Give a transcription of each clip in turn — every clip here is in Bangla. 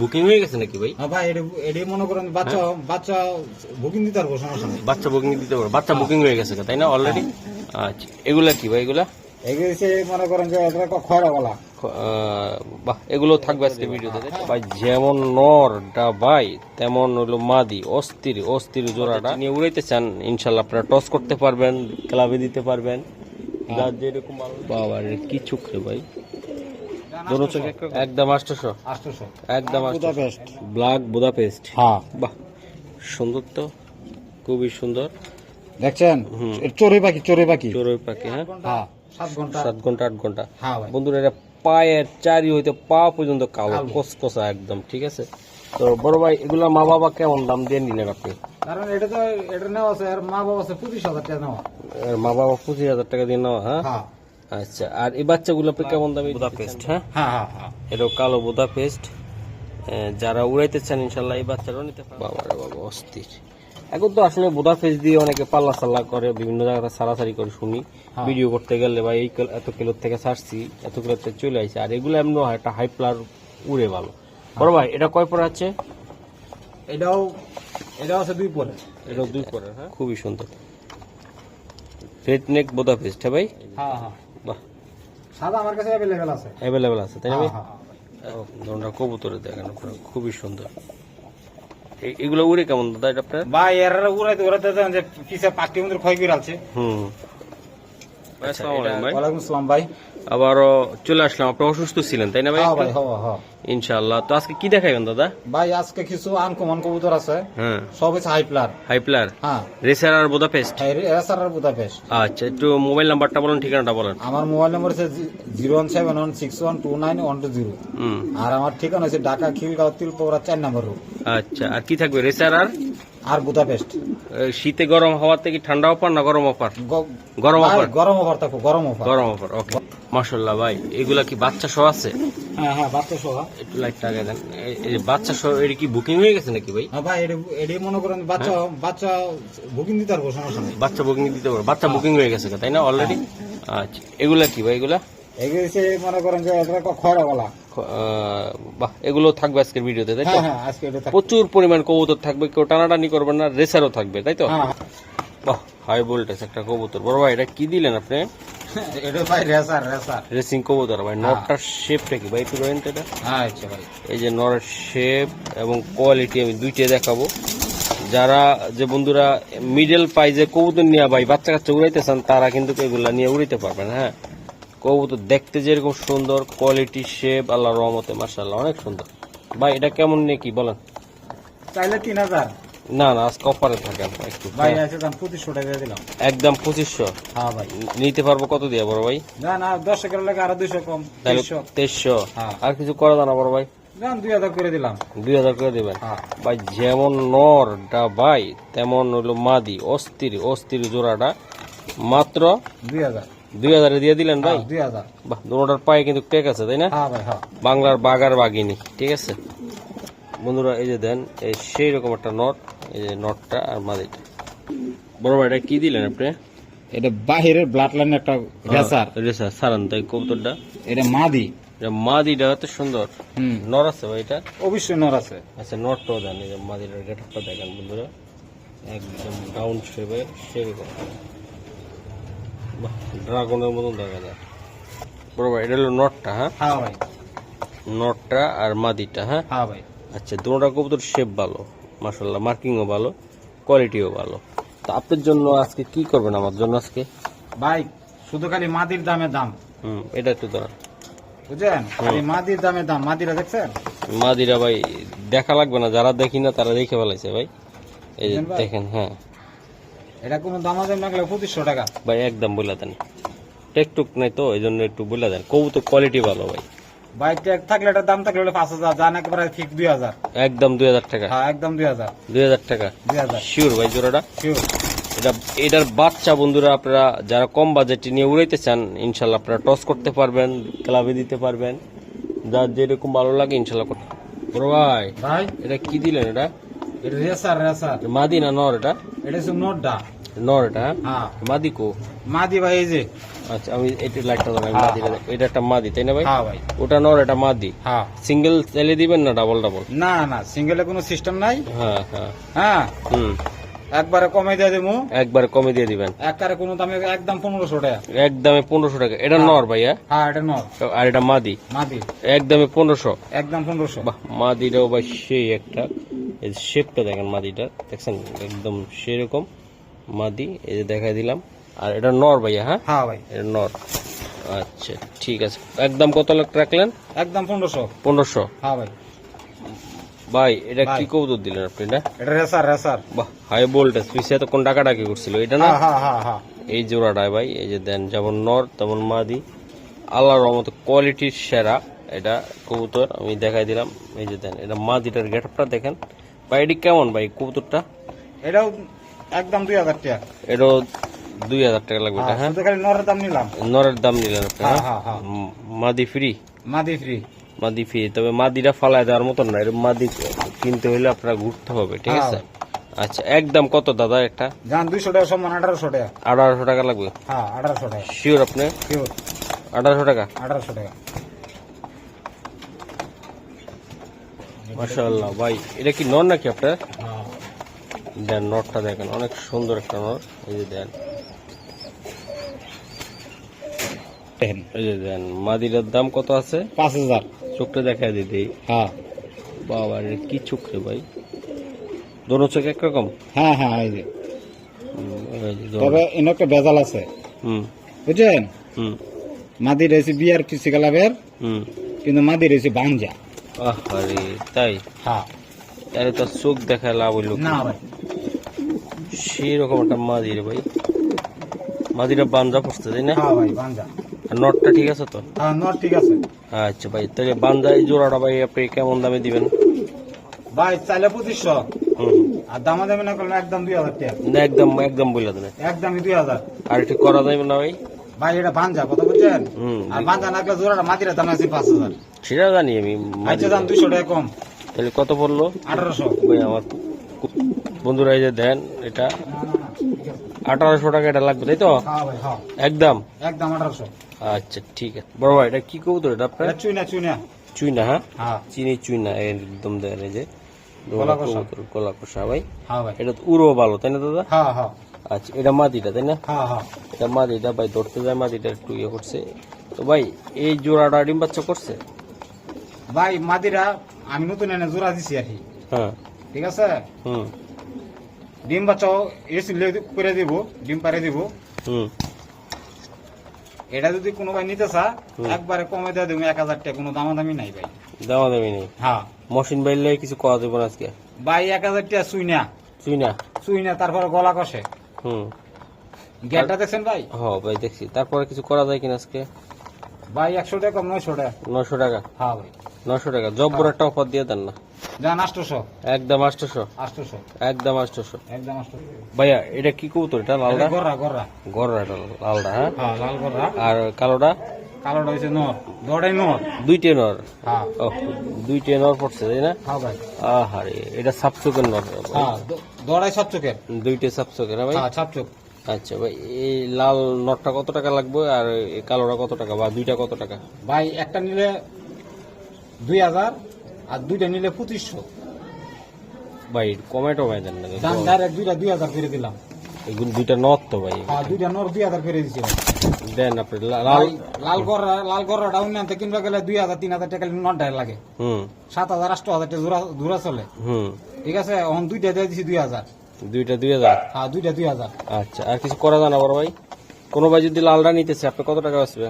বুকিং হয়ে গেছে নাকি ভাই? হ্যাঁ ভাই এটা মনে করেন বাচ্চা বাচ্চা বুকিং দিতে পারব সমস্যা নেই। বাচ্চা বুকিং দিতে পারো বাচ্চা বুকিং হয়ে গেছে তাই না অলরেডি আচ্ছা এগুলা কি ভাই এগুলা? এগুলো মনে করেন যে এটা খয়রা বলা বাহ এগুলো থাকবে আজকে ভিডিওতে ভাই যেমন নরটা ভাই তেমন হলো মাদি অস্থির অস্থির জোড়াটা। নিয়ে উড়াইতে চান ইনশাল্লাহ আপনারা টস করতে পারবেন ক্লাবে দিতে পারবেন। যার যেরকম বাবা কি চুকরে ভাই। দোনো চোখে একদম আটশোশো আটশোশো একদম বুদাপেস্ট। Black Budapest. হ্যাঁ। বাহ সুন্দর তো। খুবই সুন্দর। দেখছেন? চড়ুই পাখি চড়ুই পাখি। চোরই পাখি হ্যাঁ? হ্যাঁ সাত ঘণ্টা। সাত ঘণ্টা আট ঘণ্টা। হ্যাঁ বন্ধুরা এটা পায়ের চারি হইতে পা পর্যন্ত কালো কালো। কসকসা একদম ঠিক আছে? তো বড় ভাই এগুলা মা বাবা কেমন দাম দিয়ে নিলেন আপনি? কারণ এটা তো এটা নেওয়া আছে আর মা বাবা আছে পঁচিশ হাজার টাকা নেওয়া। মা বাবা পঁচিশ হাজার টাকা দিয়ে নেওয়া হ্যাঁ? হ্যাঁ। আচ্ছা আর এই বাচ্চাগুলো আপনি কেমন দামে বুদা পেস্ট হ্যাঁ? হ্যাঁ হ্যাঁ হ্যাঁ। এটাও কালো বুদা পেস্ট যারা উড়াইতে চান ইনশাল্লাহ এই বাচ্চারাও নিতে পারবে বাবা রে বাবা অস্থির। এখন তো আসলে বোদা ফেস দিয়ে অনেকে পাল্লা সাল্লা করে বিভিন্ন জায়গাতে সারাসারি করে শুনি। হ্যাঁ। ভিডিও করতে গেলে বা এই এত কিলোর থেকে ছাড়ছি এত কিলোর থেকে চলে আসছে আর এগুলো এমনি হয় একটা হাই প্লার উড়ে ভালো। বড় ভাই এটা কয় পরে আছে? এটাও এটাও আছে দুই পরে এটা দুই পরে হ্যাঁ? খুবই সুন্দর। রেড নেক বোদা ফেস্ট হ্যাঁ ভাই? হ্যাঁ হ্যাঁ। বাহ। সাদা আমার কাছে অ্যাভেলেবেল আছে। অ্যাভেলেবেল আছে তাই না ভাই? হ্যাঁ, হ্যাঁ, হ্যাঁ। ধরুন কবুতরে দেখেন আপনারা খুবই সুন্দর। এগুলো উড়ে কেমন দাদা এটা আপনার? ভাই এর উড়াইতে উড়াইতে দেন যে পিছে পাকটি মন্দির ক্ষয় করে আছে হুম আচ্ছা, এটা ভাই। ওয়ালাইকুম আসসালাম ভাই। আবারও চলে আসলাম। আপনি অসুস্থ ছিলেন তাই না ভাই? হ্যাঁ ভাই হ্যাঁ হ্যাঁ। ইনশাআল্লাহ। তো আজকে কি দেখাবেন দাদা? ভাই আজকে কিছু আনকমন কবুতর আছে। হ্যাঁ। সব হচ্ছে হাই প্লার হাইপ্লার? হ্যাঁ। রেসার আর বোদা পেস্ট এসার বুদাপেস্ট। আচ্ছা একটু মোবাইল নাম্বারটা বলুন ঠিকানাটা বলেন। আমার মোবাইল নম্বর হচ্ছে zero one seven one six one two nine one two zero. আর আমার ঠিকানা হচ্ছে ঢাকা খিলগাঁও তিলপোড়া চার নম্বর রোড। আচ্ছা আর কি থাকবে রেসার আর? আর বুদাপেস্ট। শীতে গরম হওয়ার থেকে ঠান্ডা অফার না গরম অফার? গরম অফার? গরম অফার থাকব গরম অফার। গরম অফার ওকে মাশাল্লাহ ভাই এগুলা কি বাচ্চা সহ আছে? হ্যাঁ হ্যাঁ বাচ্চা সহ একটু লাইটটা আগে দেন। এই যে বাচ্চা সহ এটা কি বুকিং হয়ে গেছে নাকি ভাই? হ্যাঁ ভাই এটা এটা মনে করেন বাচ্চা বাচ্চা বুকিং দিতে পারব সমস্যা নেই। বাচ্চা বুকিং দিতে পারো বাচ্চা বুকিং হয়ে গেছে তাই না অলরেডি আচ্ছা এগুলা কি ভাই এগুলা? এগুলো হচ্ছে মনে করেন যে এটা বাহ এগুলো থাকবে আজকের ভিডিওতে তাই তো? হ্যাঁ হ্যাঁ আজকে এটা প্রচুর পরিমাণ কবুতর থাকবে কেউ টানাটানি করবেন না রেসারও থাকবে তাই তো? হ্যাঁ বাহ হাই ভোল্টেজ একটা কবুতর। বড় ভাই এটা কি দিলেন আপনি? এটা ভাই রেসার রেসার। রেসিং কবুতর ভাই নটটার শেপটা কি ভাই একটু বলেন তো এটা? হ্যাঁ আচ্ছা ভাই। এই যে নরের শেপ এবং কোয়ালিটি আমি দুইটাই দেখাবো। যারা যে বন্ধুরা মিডল পাইজে কবুতর নিয়ে ভাই বাচ্চা কাচ্চা উড়াইতে চান তারা কিন্তু এগুলা নিয়ে উড়াইতে পারবেন হ্যাঁ। কবুতর দেখতে যেরকম সুন্দর কোয়ালিটি শেপ আল্লাহ রহমতে মার্শাল্লাহ অনেক সুন্দর। ভাই এটা কেমন নিয়ে কি বলেন? চাইলে তিন হাজার। না না আজকে অফারে থাকেন। একটু ভাই আছে দাম পঁচিশশো টাকা দিলাম। একদম পঁচিশশো? হ্যাঁ ভাই। নিতে পারব কত দিয়ে বড় ভাই? না না দশ টাকার লাগে আরও দুইশো কম তেইশশো। হ্যাঁ। আর কিছু করা বড় ভাই? দুই হাজার করে দিলাম। দুই হাজার করে দেবেন? হ্যাঁ। ভাই যেমন নরটা ভাই তেমন হলো মাদি অস্থির অস্থির জোড়াটা মাত্র দুই হাজার। দুই হাজারে দিয়ে দিলেন ভাই? হ্যাঁ, দুই হাজার। বাহ দুটার পায়ে কিন্তু টেক আছে তাই না? হ্যাঁ হ্যাঁ। বাংলার বাগার বাগিনী ঠিক আছে? বন্ধুরা এই যে দেন এই সেই রকম একটা নট এই যে নটটা আর মাদিটা। বড় ভাই এটা কি দিলেন আপনি? এটা বাহিরের ব্লাড লাইন একটা রেসার সারান তাই কবুতরটা। এটা মাদি। এটা মাদিটা এত সুন্দর। হুম। নর আছে ভাই এটা? অবশ্যই নর আছে। আচ্ছা নটটাও দেন এই যে মাদিটার গেটআপটা দেখেন বন্ধুরা। একদম ডাউন শেপে সেরকম বাহ ড্রাগনের মতন দেখা যায়। বড় ভাই এটা হলো নটটা হ্যাঁ? হ্যাঁ ভাই। নটটা আর মাদিটা হ্যাঁ? হ্যাঁ ভাই। আচ্ছা দুটা কবুতর শেপ ভালো মাসাল্লাহ মার্কিংও ভালো কোয়ালিটিও ভালো। তো আপনার জন্য আজকে কি করবেন আমার জন্য আজকে? ভাই শুধু খালি মাদির দামে দাম। হুম এটা একটু দাঁড়ান বুঝছেন? খালি মাদির দামে দাম। মাদিরা দেখছেন? মাদিরা ভাই দেখা লাগবে না যারা দেখি না তারা দেখে ফেলাইছে ভাই। এই বুঝলেন? দেখেন হ্যাঁ। এটা কোনো দাম আছে? না গেলে পঁচিশশো টাকা। ভাই একদম বলে দেন। টেকটুক নাই তো এই জন্য একটু বলে দেন। কবুতর কোয়ালিটি ভালো ভাই। ভাই ট্যাগ থাকলে এটার দাম থাকলে পাঁচ হাজার জান একেবারে ঠিক দুই হাজার। একদম দুই হাজার টাকা। হ্যাঁ একদম দুই হাজার। দুই হাজার টাকা। দুই হাজার। শিওর ভাই জোড়াটা? শিওর এটা এটার বাচ্চা বন্ধুরা আপনারা যারা কম বাজেটে নিয়ে উড়াইতে চান ইনশাল্লাহ আপনারা টস করতে পারবেন ক্লাবে দিতে পারবেন। যার যেরকম ভালো লাগে ইনশাল্লাহ করতে বড় ভাই ভাই? এটা কি দিলেন এটা এটা? Racer racer. মাদি না নর এটা? এটা হচ্ছে নরটা নর এটা হ্যাঁ? হ্যাঁ। মাদি কো? মাদি ভাই এই যে। আচ্ছা আমি এটা লাইটটা দাও মাদি এটা একটা মাদি তাই না ভাই? হ্যাঁ ভাই। ওটা নর এটা মাদি? হ্যাঁ। সিঙ্গেল চালিয়ে দিবেন না ডাবল ডাবল না না সিঙ্গেলে কোনো সিস্টেম নাই। হ্যাঁ হ্যাঁ। হ্যাঁ। হুম। একবারে কমে দিয়ে দেবো একবার কমে দিয়ে দিবেন। একবারে কোনো দামে একদম পনেরোশো টাকা। একদমে পনেরোশো টাকা। এটা নর ভাইয়া? হ্যাঁ এটা নর। আর এটা মাদি? মাদি। একদমে পনেরোশো? একদম পনেরোশো। বাহ মাদিটাও ভাই সেই একটা। এই শেপটা দেখেন মাদিটা। দেখছেন? একদম সেরকম মাদি। এই যে দেখাই দিলাম। আর এটা নর ভাইয়া হ্যাঁ? হ্যাঁ ভাই। এটা নর। আচ্ছা ঠিক আছে। একদম কত লাখ রাখলেন? একদম পনেরোশো। পনেরোশো। হ্যাঁ ভাই। ভাই এটা কি। কৌতুক দিলেন আপনি না? এটা রেসার রেসার। বাহ হাই ভোল্টেজ পিছিয়ে এতক্ষণ ডাকাডাকি করছিল এটা না? হ্যাঁ হ্যাঁ হ্যাঁ এই জোড়াটায় ভাই এই যে দেন যেমন নর তেমন মাদি। আল্লাহর রহমতে কোয়ালিটির সেরা এটা কবুতর আমি দেখাই দিলাম। এই যে দেন এটা মাদিটার গেটআপটা দেখেন। ভাই এটি কেমন ভাই কবুতরটা? এটাও একদম দুই হাজার টাকা। এটাও দুই হাজার টাকা লাগবে এটা হ্যাঁ নরের দাম নিলাম। নরের দাম নিলেন আপনি মাদি ফ্রি? মাদি ফ্রি। মাদি ফ্রি তবে মাদিটা ফালায় দেওয়ার মতন না এর মাদি কিনতে হলে আপনার ঘুরতে হবে ঠিক হ্যাঁ। আছে? আচ্ছা একদম কত দাদা একটা? যান দুইশো টাকা সমান আঠারোশো টাকা। আঠারোশো টাকা লাগবে? হ্যাঁ আঠারোশো টাকা। শিওর আপনি? পিওর আঠারোশো টাকা? আঠারোশো টাকা। মাশাআল্লাহ ভাই এটা কি নর নাকি আপনার? হ্যাঁ দেন নটটা দেখেন অনেক সুন্দর একটা নট এই যে দেন। টেন এই যে দেন মাদিরার দাম কত আছে? পাঁচ হাজার। চোখটা দেখা দিতে হ্যাঁ। বাবা রে কি চোখ রে ভাই। দোনো চোখ একরকম হ্যাঁ হ্যাঁ এই যে। তবে এনে একটা বেজাল আছে। হুম। বুঝছেন? হুম। মাদি রয়েছে পিসি কালাবের হুম। কিন্তু মাদি রয়েছে বাঞ্জা। আরে তাই? হ্যাঁ। তাহলে তো চোখ দেখা লাভ হইল? না ভাই। সেই রকম একটা মাদি রে ভাই। মাদিরা বান্দা পড়ছে তাই না? হ্যাঁ ভাই বাঞ্জা। নটটা ঠিক আছে তো? হ্যাঁ নর ঠিক আছে। আচ্ছা ভাই তাহলে বান্দা এই জোড়াটা ভাই আপনি কেমন দামে দিবেন? ভাই চাইলে পঁচিশশো। হুম। আর দামা দামি না করলে একদম দুই হাজার টাকা। না একদম একদম বলে দেন। একদমই দুই হাজার। আর একটু করা যাবে না ভাই? ভাই এটা বাঞ্জা কথা বুঝছেন? আর বাঞ্জা না করলে জোড়াটা মাটির দাম আছে পাঁচ হাজার। সেটা জানি আমি আচ্ছা দাম। দুইশো টাকা কম। তাহলে কত পড়ল? আঠারোশো। ভাই আমার বন্ধুরা এই যে দেন এটা আঠারোশো টাকা এটা লাগবে তাই তো? হ্যাঁ হ্যাঁ। একদম? একদম আঠারোশো। আচ্ছা ঠিক আছে। বড় ভাই এটা কি কবুতর এটা আপনার? চুইনা চুইনা। চুইনা হ্যাঁ? হ্যাঁ। চিনি চুইনা একদম দেন এই যে গলা কষা। ভাই। হ্যাঁ ভাই। এটা তো উড়ো ভালো তাই না দাদা? আচ্ছা এটা মাদিটা তাই না? হ্যাঁ হ্যাঁ। এটা মাদিটা ভাই ধরতে যায় মাদিটা একটু ইয়ে করছে। তো ভাই এই জোড়াটা ডিম বাচ্চা করছে? ভাই মাদিরা আমি নতুন এনে জোড়া দিছি আর কি। হ্যাঁ। ঠিক আছে? হুম। ডিম বাচ্চাও এসি করে দিব ডিম পারে দিব। এটা যদি কোনো ভাই নিতে চা। একবারে কমে দিয়ে দেবো এক হাজার টাকা কোনো দামাদামি নাই ভাই। দামা দামি নেই? হ্যাঁ। মশিন বাইলে কিছু করা দেবো না আজকে? ভাই এক হাজার টাকা চুইনা চুইনা চুইনা তারপরে গলা কষে। হুম। গেটটা দেখছেন ভাই? হ ভাই দেখছি। তারপরে কিছু করা যায় কিনা আজকে? ভাই একশো টাকা নয়শো টাকা। নয়শো টাকা? হ্যাঁ ভাই। নশো টাকা। জব্বর একটা অফার দিয়ে দেন না? একদম ভাইয়া এটা কি কবুতর? এটা লালটা গররা গররা। গররা এটা লালটা হ্যাঁ? হ্যাঁ লাল গররা। আর কালোটা? কালোটা হয়েছে নর। দড়াই নর। দুইটে নর? হ্যাঁ। ও দুইটে নর পড়ছে তাই না? হ্যাঁ ভাই। আহারে এটা সাপচোকের নর। হ্যাঁ দড়াই দুইটে সাপচোকের ভাই? হ্যাঁ আচ্ছা ভাই এই লাল নটটা কত টাকা লাগবে আর এই কালোটা কত টাকা বা দুইটা কত টাকা? ভাই একটা নিলে দুই হাজার আর দুইটা নিলে পঁচিশশো। ভাই কমেটো ভাই দেন না দাম ডাইরেক্ট দুইটা দুই হাজার করে দিলাম। এগুলো দুইটা নট তো ভাই। হ্যাঁ দুইটা নর দুই হাজার করে দিচ্ছিলাম দেন আপনি লাল লাল গররা লাল গররা ডাউন আনতে কিনবা গেলে দুই হাজার তিন হাজার টাকা নট ডাইর লাগে। হুম। সাত হাজার আষ্ট হাজার টাকা জোড়া জোড়া চলে। হুম। ঠিক আছে এখন দুইটা দিয়ে দিছি দুই হাজার। দুইটা দুই হাজার? হ্যাঁ দুইটা দুই হাজার। আচ্ছা আর কিছু করা যায় না বড় ভাই? কোনো ভাই যদি লালটা নিতেছে আপনি কত টাকা আসবে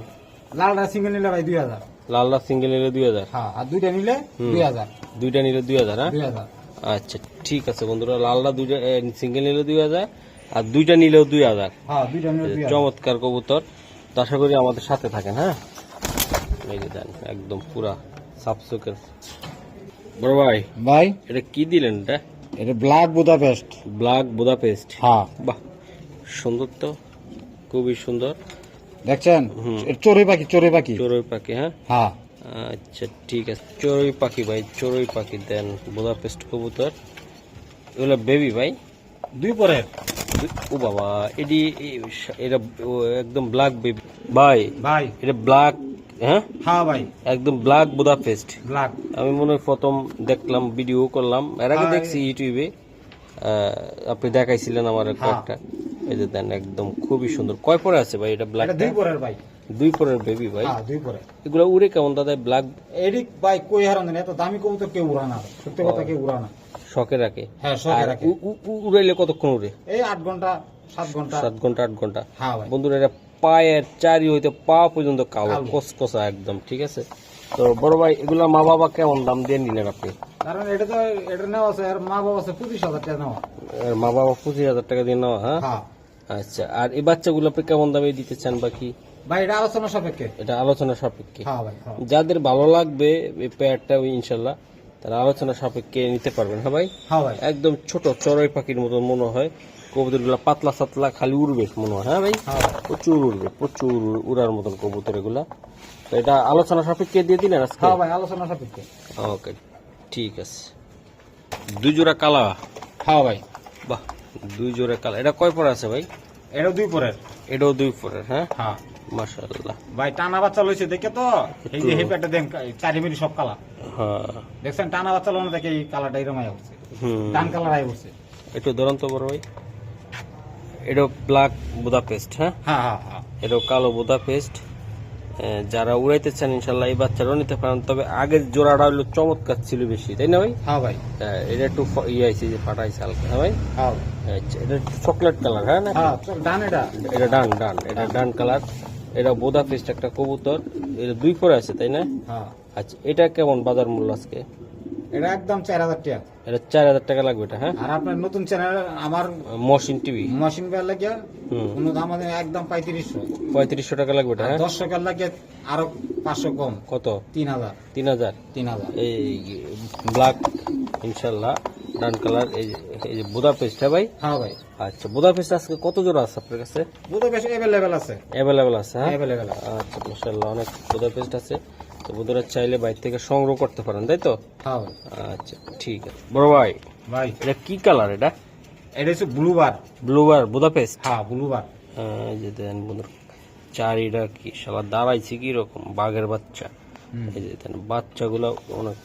লালটা সিঙ্গেল নিলে ভাই দুই হাজার। লালটা সিঙ্গেল নিলে দুই হাজার? হ্যাঁ আর দুইটা নিলে দুই হাজার। দুইটা নিলে দুই হাজার হ্যাঁ? আচ্ছা ঠিক আছে বন্ধুরা লালটা দুইটা সিঙ্গেল নিলে দুই হাজার আর দুইটা নিলেও দুই হাজার। হ্যাঁ চমৎকার কবুতর। আশা করি আমাদের সাথে থাকেন হ্যাঁ? এই যে দেন একদম পুরা সাফসুকের বড় ভাই ভাই? এটা কি দিলেন এটা? এটা black Budapest black Budapest হ্যাঁ। বাহ সুন্দর তো খুবই সুন্দর। দেখছেন? হুম। এটা চড়ুই পাখি চড়ুই পাখি। চড়ুই পাখি হ্যাঁ? হ্যাঁ। আচ্ছা ঠিক আছে। চড়ুই পাখি ভাই চড়ুই পাখি দেন। বুদাপেস্ট কবুতর। এগুলো বেবি ভাই? দুই পরে ও বাবা এটি এটা ও একদম ব্ল্যাক বেবি ভাই ভাই। এটা ব্ল্যাক হ্যাঁ? হ্যাঁ ভাই। একদম ব্ল্যাক বুদা পেস্ট ব্ল্যাক আমি মনে হয় প্রথম দেখলাম ভিডিও করলাম। এর আগে দেখছি ইউটিউবে। আপনি দেখাইছিলেন আমার হ্যাঁ। এই যে দেন একদম খুবই সুন্দর। কয় পরে আছে ভাই এটা ব্ল্যাক দুই পরের ভাই। দুই পরের বেবি ভাই? হ্যাঁ দুই পরে এগুলো উড়ে কেমন দাদা ব্ল্যাক ভাই কই হারান দেন? এত দামি কবুতর কেউ উড়ানা সত্যি কথা কেউ উড়ানা শখে রাখে? হ্যাঁ শখে রাখে। উড়াইলে কতক্ষণ উড়ে? এই আট ঘণ্টা সাত ঘণ্টা। সাত ঘণ্টা আট ঘণ্টা। হ্যাঁ বন্ধুরা এটা পায়ের চারি হইতে পা পর্যন্ত কালো। কসকসা একদম ঠিক আছে? তো বড় ভাই এগুলা মা বাবা কেমন দাম দিয়ে নিলেন আপনি? কারণ এটা তো এটা নেওয়া আছে আর মা বাবা আছে পঁচিশ হাজার টাকা নেওয়া। এর মা বাবা পঁচিশ হাজার টাকা দিয়ে নেওয়া হ্যাঁ? হ্যাঁ। আচ্ছা আর এই বাচ্চাগুলো আপনি কেমন দামে দিতে চান বাকি? ভাই এটা আলোচনা সাপেক্ষে। এটা আলোচনা সাপেক্ষে। হ্যাঁ হ্যাঁ। যাদের ভালো লাগবে এই পেয়ারটা ইনশাল্লাহ তারা আলোচনা সাপেক্ষে নিতে পারবেন হ্যাঁ ভাই? একদম ছোট চড়াই পাখির মতো মনে হয়। কবুতরগুলা পাতলা সাতলা খালি উড়বে মনে হয় হ্যাঁ ভাই? প্রচুর উড়বে প্রচুর উড়ার মতন কবুতর এগুলা। তো এটা আলোচনা সাপেক্ষে দিয়ে দিলেন আজকে? হ্যাঁ ভাই আলোচনা সাপেক্ষে। ওকে ঠিক আছে। দুই জোড়া কালা? হ্যাঁ ভাই। বাহ দুই জোড়া কালা। এটা কয় পরে আছে ভাই? এটা দুই পরের। এটাও দুই পরের হ্যাঁ? হ্যাঁ। মাশাআল্লাহ। ভাই টানা বাচ্চা লইছে দেখে তো? এই যে হেপেটা দেন চারি মিনিট সব কালা। হ্যাঁ। দেখছেন টানা বাচ্চা লোনা দেখে এই এরকম আয় কালার আয় উঠছে একটু ধরুন তো বড় ভাই। এটা ব্ল্যাক বুদা পেস্ট হ্যাঁ? হ্যাঁ হ্যাঁ হ্যাঁ। এটা কালো বুদা পেস্ট যারা উড়াইতে চান ইনশাল্লাহ এই বাচ্চারাও নিতে পারেন। তবে আগের জোড়াটা হলো চমৎকার ছিল বেশি তাই না ভাই? হ্যাঁ ভাই। হ্যাঁ, এটা একটু ইয়ে আছে যে ফাটাইছে হালকা হ্যাঁ ভাই? হ্যাঁ। আচ্ছা এটা চকলেট কালার হ্যাঁ না? হ্যাঁ ডান এটা। এটা ডান ডান এটা ডান কালার। এটা বোদা পেস্ট একটা কবুতর এটা দুই পরে আছে তাই না? হ্যাঁ। আচ্ছা এটা কেমন বাজার মূল্য আজকে? এটা একদম চার হাজার টাকা। এটা চার হাজার টাকা লাগবে এটা হ্যাঁ? আর আপনার নতুন চ্যানেল আমার মশিন টিভি। মেশিন বের লাগিয়া কোনো দাম আছে একদম পঁয়ত্রিশশো। পঁয়ত্রিশশো টাকা লাগবে এটা হ্যাঁ? দর্শকের লাগিয়ে আরও পাঁচশো কম। কত? তিন হাজার। তিন হাজার? তিন হাজার। এই ব্ল্যাক ইনশাল্লাহ ডান কালার এই যে- এই যে বোদা হ্যাঁ ভাই? হ্যাঁ ভাই। আচ্ছা বোদা পেস্ট আজকে কত জোড়া আছে আপনার কাছে? বেশ অ্যাভেলেবেল আছে। অ্যাভেলেবেল আছে হ্যাঁ? অ্যাভেলেবেল আচ্ছা মাশাল্লাহ অনেক বোদা পেস্ট আছে। তো বোদরা চাইলে বাইরে থেকে সংগ্রহ করতে পারেন তাই তো? হ্যাঁ। আচ্ছা ঠিক আছে। বড় ভাই ভাই। এটা কি কালার এটা? এটা হচ্ছে ব্লুবার ব্লু আর বোদা হ্যাঁ ব্লুবার এই যে দেন বন্ধুরা চারিটা কি শালা দাঁড়াইছে কি রকম বাঘের বাচ্চা। এই যে দেন বাচ্চাগুলো অনেক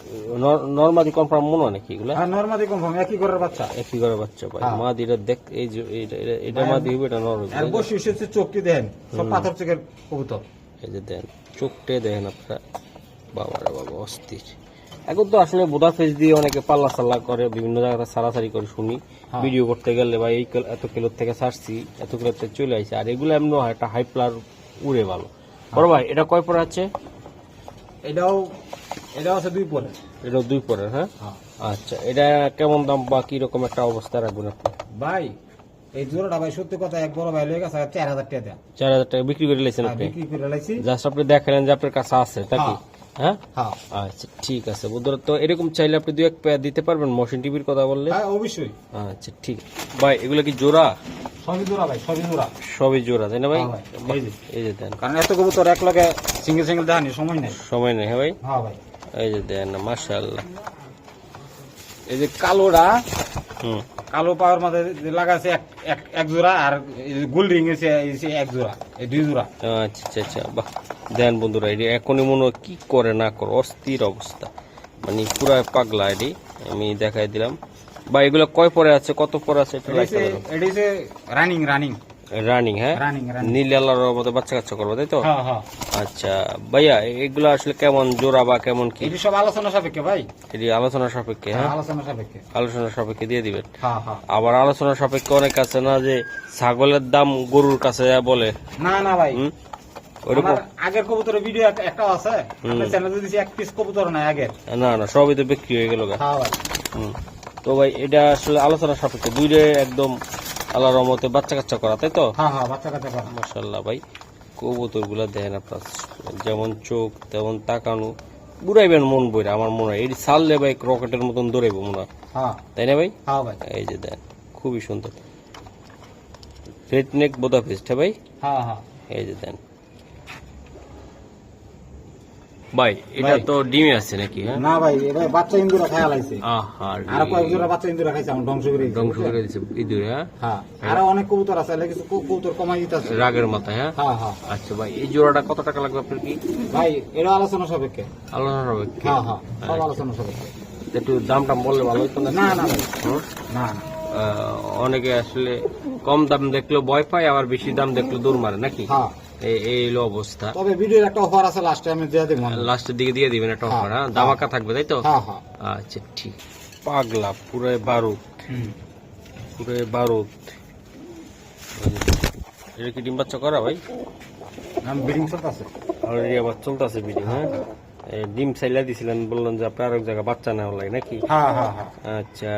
নর্মালি কনফার্ম মনে হয় নাকি এগুলা? হ্যাঁ নর্মালি কনফার্ম একই ঘরের বাচ্চা। একই করে বাচ্চা পাই হ্যাঁ। মা দিটা দেখ এই যে এটা- এটা মা দিব এটা নর আর বসে এসেছে চোখটি দেন সব পাথর চোখের কবুতর। এই যে দেন চোখটে দেখেন আপনারা। বাবা রে বাবা অস্থির। এখন তো আসলে বোদা ফেস দিয়ে অনেকে পাল্লা সাল্লা করে বিভিন্ন জায়গায় সারাসারি করে শুনি। হ্যাঁ। ভিডিও করতে গেলে বা এই এত কিলোর থেকে ছাড়ছি এত কিলোর থেকে চলে আসছে আর এগুলো এমন হয় একটা হাই প্লার উড়ে ভালো। বড় ভাই এটা কয় পরে আছে? এটাও এটাও আছে দুই পরে এটা দুই পরের হ্যাঁ? হ্যাঁ। আচ্ছা এটা কেমন দাম বা কি রকম একটা অবস্থা রাখবেন আপনি? ভাই এই জোড়াটা ভাই সত্যি কথা এক বড় ভাই লয়ে গেছে চার হাজার টাকা দেয়া। চার হাজার টাকা বিক্রি করে আর আপনি? বিক্রি করে লাইছি। জাস্ট আপনি দেখালেন যে আপনার কাছে আছে তা কি? হ্যাঁ? হ্যাঁ। আচ্ছা ঠিক আছে বুদ্ধরা তো এরকম চাইলে আপনি দুই এক পেয়ার দিতে পারবেন মশিন টিভির কথা বললে? হ্যাঁ অবশ্যই। আচ্ছা ঠিক। ভাই এগুলো কি জোড়া? সবই জোড়া ভাই সবই জোড়া। সবই জোড়া তাই না ভাই? এই যে। দেন। কারণ এত কবুতর এক লগে সিঙ্গেল সিঙ্গেল দেখানি সময় নেই। সময় নেই হ্যাঁ ভাই? হ্যাঁ ভাই। এই যে দেন মাশাআল্লাহ। এই যে কালোটা হুম। কালো পাওয়ার মধ্যে যে লাগাছে এক এক- জোড়া আর গোল্ড রিং এসে এক জোড়া এই দুই জোড়া। আচ্ছা আচ্ছা আচ্ছা বাহ। দেন বন্ধুরা এটি এখনই মনে হয় কি করে না করে অস্থির অবস্থা। মানে পুরা পাগলা এটি আমি দেখাই দিলাম। বা এগুলো কয় পরে আছে কত পরে আছে এটা রানিং রানিং রানিং হ্যাঁ? নীল আল্লাহর মতো বাচ্চা কাচ্চা করব তাই তো? হ্যাঁ হ্যাঁ। আচ্ছা ভাইয়া এগুলো আসলে কেমন জোড়া বা কেমন কি? সব আলোচনা সাপেক্ষে ভাই। এটি আলোচনা সাপেক্ষে হ্যাঁ আলোচনা সাপেক্ষে। আলোচনা সাপেক্ষে দিয়ে দিবেন। হ্যাঁ হ্যাঁ। আবার আলোচনা সাপেক্ষে অনেক আছে না যে ছাগলের দাম গরুর কাছে বলে। না না ভাই। হুম? ওরকম আগের কবুতরের ভিডিও একটা আছে। আপনার চ্যানেলে দিছি এক পিস কবুতর নাই আগের। না না সবই তো বিক্রি হয়ে গেল। হ্যাঁ। তো ভাই এটা আসলে আলোচনা সাপেক্ষে। একদম আল্লাহ রহমতে বাচ্চা কাচ্চা করা তাই তো? হ্যাঁ হ্যাঁ বাচ্চা কাচ্চা করা। মাসাল্লাহ ভাই কবুতরগুলা দেখেন আপনার যেমন চোখ তেমন তাকানো বুড়াইবেন মন বইরা আমার মনে হয়। এটি সাললে ভাই রকেটের মতন দৌড়াইবো মনে হয়। হ্যাঁ। তাই না ভাই? হ্যাঁ ভাই। এই যে দেন খুবই সুন্দর। রেড নেক বোদা ফেস্ট হ্যাঁ ভাই? হ্যাঁ হ্যাঁ। এই যে দেন। ভাই এটা তো ডিমে আছে নাকি হ্যাঁ? না ভাই এবার বাচ্চা ইন্দুরা আইছে আর কয়েক জোড়া বাচ্চা ইন্দুরা খাইছে আমার ধ্বংস করে ধ্বংস করে দিচ্ছে ইঁদুরে হ্যাঁ? হ্যাঁ অনেক কবুতর আছে কিছু কবুতর কমাই দিতেছে। রাগের হ্যাঁ? হ্যাঁ হ্যাঁ। আচ্ছা ভাই এই জোড়াটা কত টাকা লাগবে আপনার কি? ভাই এটা আলোচনা সাপেক্ষে। আলোচনা কি? হ্যাঁ হ্যাঁ সব আলোচনা সাপেক্ষে। একটু দাম টাম বললে ভালো হতো না? না না না না। অনেকে আসলে কম দাম দেখলেও ভয় পায় আবার বেশি দাম দেখলে দৌড় মারে নাকি? হ্যাঁ। এই এই হলো অবস্থা। তবে ভিডিওর একটা অফার আছে লাস্টে আমি দিয়ে দেবো লাস্টের দিকে দিয়ে দিবেন একটা অফার হ্যাঁ হ্যাঁ। দামাকা থাকবে তাই তো? হ্যাঁ হ্যাঁ। আচ্ছা ঠিক। পাগলা পুরো বারুদ। হুম। পুরো বারুদ। এটা কি ডিম বাচ্চা করা ভাই? বিডিং আছে অলরেডি আবার চলতেছে ভিডিও হ্যাঁ? ডিম সাইলা দিছিলেন বললেন যে আপনার আরেক জায়গায় বাচ্চা নেওয়া লাগে নাকি? হ্যাঁ হ্যাঁ হ্যাঁ। আচ্ছা।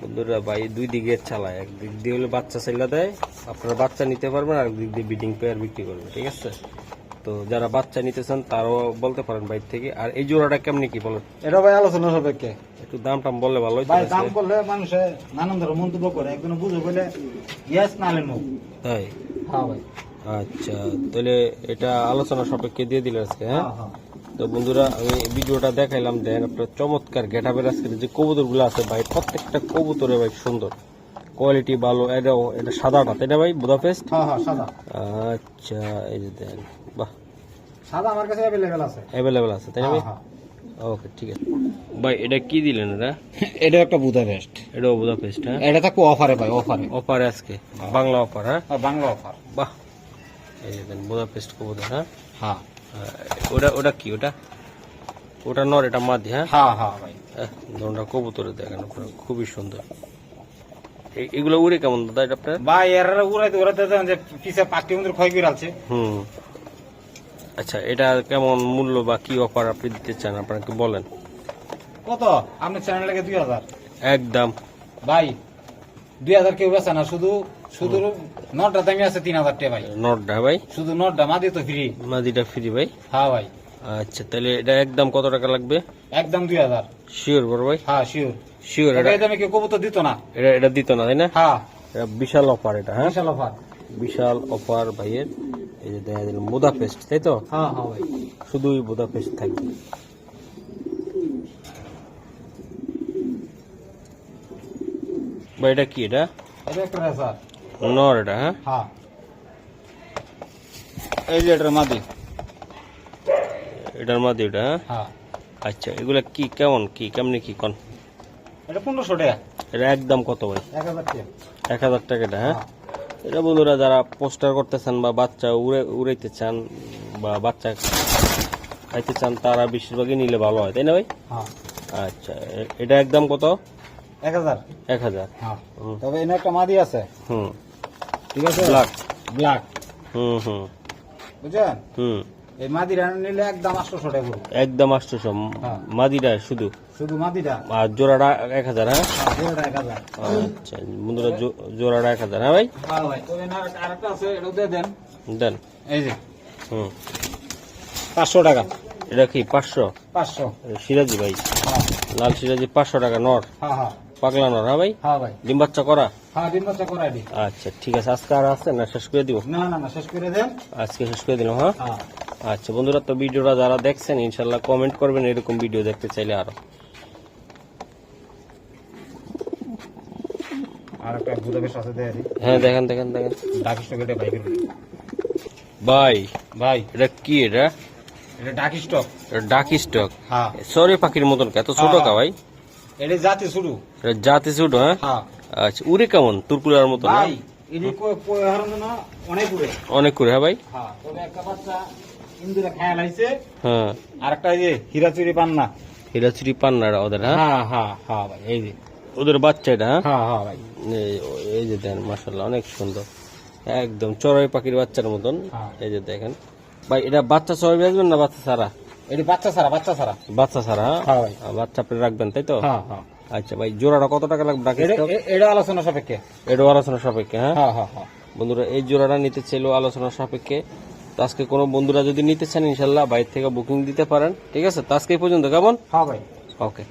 বন্ধুরা ভাই দুই দিকে চালায়। একদিক দিয়ে হলে বাচ্চা চাইলা দেয় আপনারা বাচ্চা নিতে পারবেন আর দিক দিয়ে বিডিং পেয়ার বিক্রি করবেন ঠিক আছে? তো যারা বাচ্চা নিতে চান তারাও বলতে পারেন বাইর থেকে। আর এই জোড়াটা কেমনি কি বলেন? এটা ভাই আলোচনা সাপেক্ষে। একটু দাম টাম বললে ভালো ভাই দাম করলে মানুষে নানান ধরনের মন্তব্য করে একজন বুঝে বলে ইয়েস নালে নো তাই? হ্যাঁ ভাই। আচ্ছা তাহলে এটা আলোচনা সাপেক্ষে দিয়ে দিলে আজকে হ্যাঁ? হ্যাঁ হ্যাঁ। তো বন্ধুরা আমি ভিডিওটা দেখাইলাম দেখেন আপনার চমৎকার গেটাবের আজকের যে কবুতরগুলো আছে ভাই প্রত্যেকটা কবুতরে ভাই সুন্দর। কোয়ালিটি ভালো এটাও এটা সাদাটা তাই না ভাই বুদাপেস্ট হ্যাঁ হ্যাঁ সাদা। আচ্ছা এই যে দেখেন বাহ। সাদা আমার কাছে অ্যাভেলেবেল আছে। অ্যাভেলেবেল আছে তাই না ভাই? হ্যাঁ ওকে ঠিক আছে। ভাই এটা কি দিলেন এটা? এটা একটা বুধা বেস্ট এটাও বুদাপেস্ট হ্যাঁ? এটা থাকব অফারে ভাই অফারে অফার আজকে বাংলা অফার হ্যাঁ? বাংলা অফার বাহ। এই দেন বুদাপেস্ট কবুতর হ্যাঁ? হ্যাঁ। ওটা ওটা কি ওটা? ওটা নর এটা মাদি হ্যাঁ? হ্যাঁ হ্যাঁ ভাই। দোনটা কবুতরে দেখেন খুবই সুন্দর। এগুলো উড়ে কেমন দাদা এটা আপনার? ভাই এর উড়াইতে উড়াইতে যে পিছে পাকটি মন্দির ক্ষয় করে আছে হুম। আচ্ছা এটা কেমন মূল্য বা কি অফার আপনি দিতে চান আপনারা একটু বলেন। কত? আপনার চ্যানেল লাগে দুই হাজার। একদম। ভাই দুই হাজার কেউ বেছে না শুধু শুধু নটটা দামি আছে তিন হাজার টাকা ভাই। নটটা ভাই? শুধু নটটা মাদি তো ফ্রি মাদিটা ফ্রি ভাই? হ্যাঁ ভাই। আচ্ছা তাহলে এটা একদম কত টাকা লাগবে? একদম দুই হাজার। শিওর বড় ভাই? হ্যাঁ শিওর শিওর এটা দামে কেউ কবুতর দিত না। এটা এটা দিত না তাই না? হ্যাঁ। এটা বিশাল অফার এটা হ্যাঁ? বিশাল অফার বিশাল অফার ভাইয়ের। এই যে দেখা দিল মুদা পেস্ট তাই তো? হ্যাঁ হ্যাঁ ভাই। শুধুই মুদা পেস্ট থাকবে। ভাই এটা কি এটা? এটা একটা রেসার নর এটা হ্যাঁ? হ্যাঁ। এই যে এটার মাদি। এটার এটা হ্যাঁ? হ্যাঁ। আচ্ছা এগুলা কি কেমন কি কেমনি কি কন? এটা পনেরোশো টাকা। এটা একদম কত ভাই? এক হাজার টাকা। এক হাজার টাকা এটা হ্যাঁ? হ্যাঁ। এটা বন্ধুরা যারা পোস্টার করতে চান বা বাচ্চা উড়ে উড়াইতে চান বা বাচ্চা খাইতে চান তারা বেশিরভাগই নিলে ভালো হয় তাই না ভাই? হ্যাঁ। আচ্ছা এটা একদম কত? এক হাজার। এক হাজার। তবে এনে একটা মাদি আছে। হুম। ঠিক আছে? ব্ল্যাক ব্ল্যাক হুম হুম। বুঝছেন? হুম। এই মাদিরা নিলে একদম আটশোশো টাকা একদম আটশোশো। হ্যাঁ। মাদিটা শুধু? শুধু মাদিটা আর জোড়াটা এক হাজার হ্যাঁ? হ্যাঁ পুরোটা এক হাজার। আচ্ছা বন্ধুরা জোড়াটা এক হাজার হ্যাঁ ভাই? হ্যাঁ ভাই। আরেকটা আছে এটাও দিয়ে দেন। দেন। এই যে। হুম। পাঁচশো টাকা। এটা কি পাঁচশো? পাঁচশো। সিরাজি ভাই। হ্যাঁ। লাল সিরাজি পাঁচশো টাকা নর। হ্যাঁ হ্যাঁ। পাগলা নর হ্যাঁ ভাই? হ্যাঁ ভাই। ডিম বাচ্চা করা? হ্যাঁ বাচ্চা আচ্ছা ঠিক আছে আজকে আর আছে না শেষ করে দিব? না না না শেষ করে দেন। আজকে শেষ করে দিলাম হ্যাঁ? হ্যাঁ। আচ্ছা বন্ধুরা তো ভিডিওটা যারা দেখছেন ইনশাল্লাহ কমেন্ট করবেন এরকম ভিডিও দেখতে চাইলে আরও। হ্যাঁ দেখেন দেখেন দেখেন। ভাই ভাই। এটা কি এটা? এটা ডাক স্টক এটা ডাকি স্টক হ্যাঁ। সরি পাখির মতন এত ছোট কা ভাই? এটা জাতি শুরু। এটা জাতি ছোট হ্যাঁ? হ্যাঁ। আচ্ছা উড়ে কেমন? তুরকুলার মতন না? ভাই এটি না অনেক উড়ে। অনেক করে হ্যাঁ ভাই? হ্যাঁ তবে একটা বাচ্চা ইন্দুরে খেয়াল আইছে হ্যাঁ। আর একটা যে হীরাচুরি পান্না। হিরাচুরি পান্নারা ওদের হ্যাঁ? হ্যাঁ হ্যাঁ হ্যাঁ ভাই এই যে। ওদের বাচ্চা এটা হ্যাঁ? হ্যাঁ হ্যাঁ ভাই। এই- যে দেন মাসাল্লাহ অনেক সুন্দর। একদম চড়াই পাখির বাচ্চার মতন। হ্যাঁ। এই যে দেখেন। ভাই এটা বাচ্চা সবাই বেচবেন না বাচ্চা ছাড়া? এটি বাচ্চা ছাড়া বাচ্চা ছাড়া। বাচ্চা ছাড়া? হ্যাঁ? ভাই। বাচ্চা আপনি রাখবেন তাই তো? হ্যাঁ হ্যাঁ। আচ্ছা ভাই জোড়াটা কত টাকা লাগবে এটা আলোচনা সাপেক্ষে। এটা আলোচনা সাপেক্ষে হ্যাঁ? হ্যাঁ হ্যাঁ হ্যাঁ। বন্ধুরা এই জোড়াটা নিতে চাইলেও আলোচনা সাপেক্ষে। তো আজকে কোনো বন্ধুরা যদি নিতে চান ইনশাল্লাহ বাইরে থেকে বুকিং দিতে পারেন ঠিক আছে? তো আজকে এই পর্যন্ত কেমন? হ্যাঁ ভাই। ওকে